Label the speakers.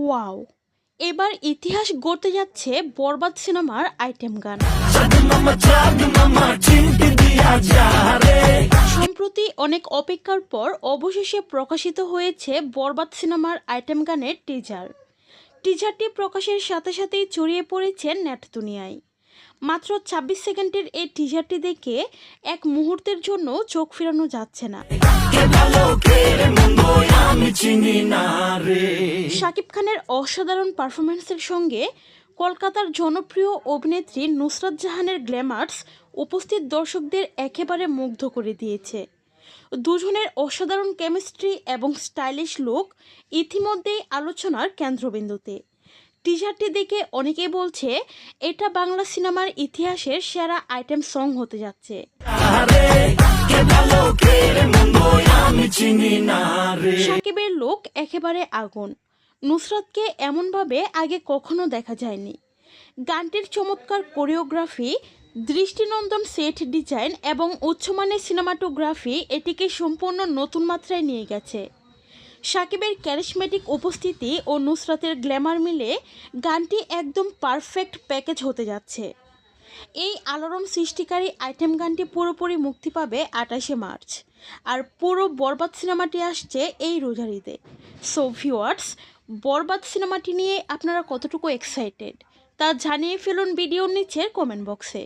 Speaker 1: Wow এবার ইতিহাস গড়তে যাচ্ছে বরবাদ সিনেমার আইটেম গান। সম্প্রতি অনেক অপেক্ষার পর অবশেষে প্রকাশিত হয়েছে বরবাদ সিনেমার আইটেম গানের টিজার টিজারটি প্রকাশের সাথে সাথেই ছড়িয়ে পড়েছে নেট দুনিয়ায়। মাত্র ছাব্বিশ সেকেন্ডের এই টিজারটি দেখে এক মুহূর্তের জন্য চোখ ফেরানো যাচ্ছে না। শাকিব খানের অসাধারণ পারফরমেন্সের সঙ্গে কলকাতার জনপ্রিয় অভিনেত্রী নুসরাত জাহানের গ্ল্যামার্স উপস্থিত দর্শকদের একেবারে মুগ্ধ করে দিয়েছে। দুজনের অসাধারণ কেমিস্ট্রি এবং স্টাইলিশ লুক ইতিমধ্যেই আলোচনার কেন্দ্রবিন্দুতে। টিজারটি দেখে অনেকেই বলছে, এটা বাংলা সিনেমার ইতিহাসের সেরা আইটেম সং হতে যাচ্ছে। সাকিবের লোক একেবারে আগুন। নুসরাতকে এমনভাবে আগে কখনো দেখা যায়নি। গানটির চমৎকার কোরিওগ্রাফি, দৃষ্টিনন্দন সেট ডিজাইন এবং উচ্চমানের সিনেমাটোগ্রাফি এটিকে সম্পূর্ণ নতুন মাত্রায় নিয়ে গেছে। সাকিবের ক্যারিসমেটিক উপস্থিতি ও নুসরাতের গ্ল্যামার মিলে গানটি একদম পারফেক্ট প্যাকেজ হতে যাচ্ছে। এই আলোড়ন সৃষ্টিকারী আইটেম গানটি পুরোপুরি মুক্তি পাবে আঠাশে মার্চ। আর পুরো বরবাদ সিনেমাটি আসছে এই রোজারিতে। সো ভিউয়ার্স বরবাদ সিনেমাটি নিয়ে আপনারা কতটুকু এক্সাইটেড তা জানিয়ে ফেলুন ভিডিওর নিচের কমেন্ট বক্সে